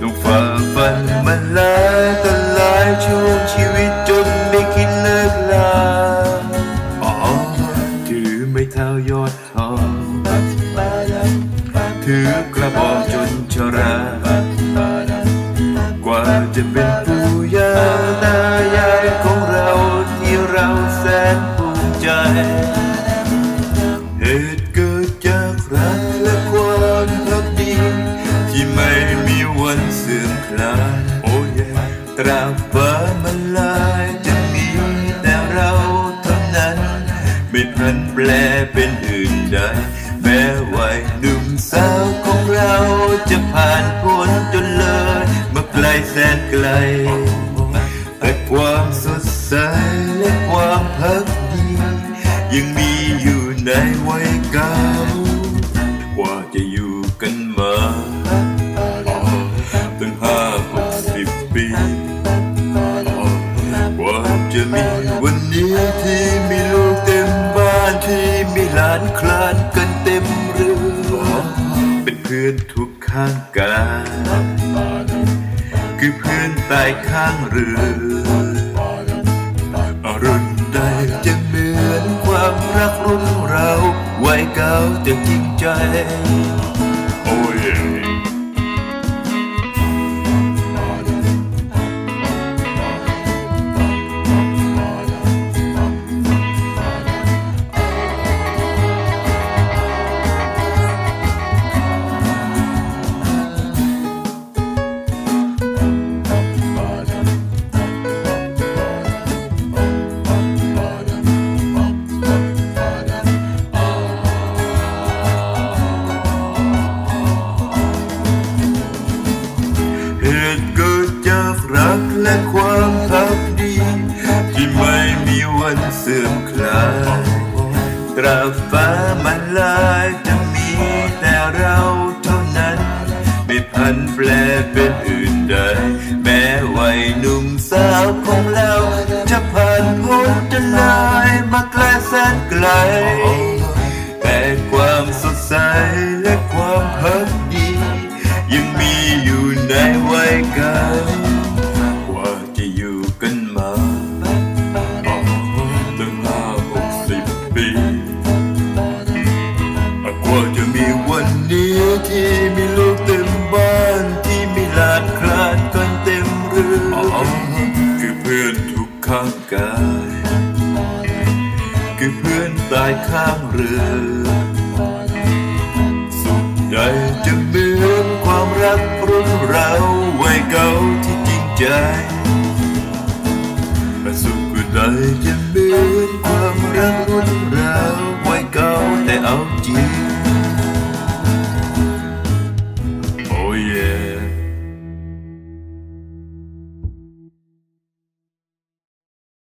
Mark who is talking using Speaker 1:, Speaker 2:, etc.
Speaker 1: ดวงฝ่าฟันมาหลายต่หลายช่วงชีวิตจนไม่คิดเลิกลาอ๋ถือไม่เท่ายอดทองถือกระบอกจนชรากว่าจะเป็น ตราบฟ้ามันลายจะมีแต่เราเท่านั้น ไม่พลันแปลเป็นอื่นใดแม้วัยหนุ่มสาวของเราจะผ่านพ้นจนเลยเมื่อไกลแสนไกล แต่ความสดใสและความพักดียังมีอยู่ในวัย วันนี้ที่มีลูกเต็มบ้านที่มีหลานคลานกันเต็มเรือ เป็นเพื่อนทุกข้างกายคือเพื่อนตายข้างเรืออรุณใดจะเหมือนความรักรุ่นเราวัยเก่าจะจริงใจ โอ้ย และความพักดี ที่ไม่มีวันเสื่อมคลายตราบฟ้ามันลายจะมีแต่เราเท่านั้น ไม่พันแปลเป็นอื่นใด แม้วัยหนุ่มสาวของเราจะผ่านพ้นจนลายมาไกลแสนไกล แต่ความสดใส ที่มีลูกเต็มบ้านที่มีหลานคลานกันเต็มเรือคือเพื่อนทุกข้างกาย คือเพื่อนตายข้างเรือสุดใดจะเหมือนความรักรุ่นเราวัยเก่าที่จริงใจสุขใดจะเหมือนความรักรุ่นเรา 我也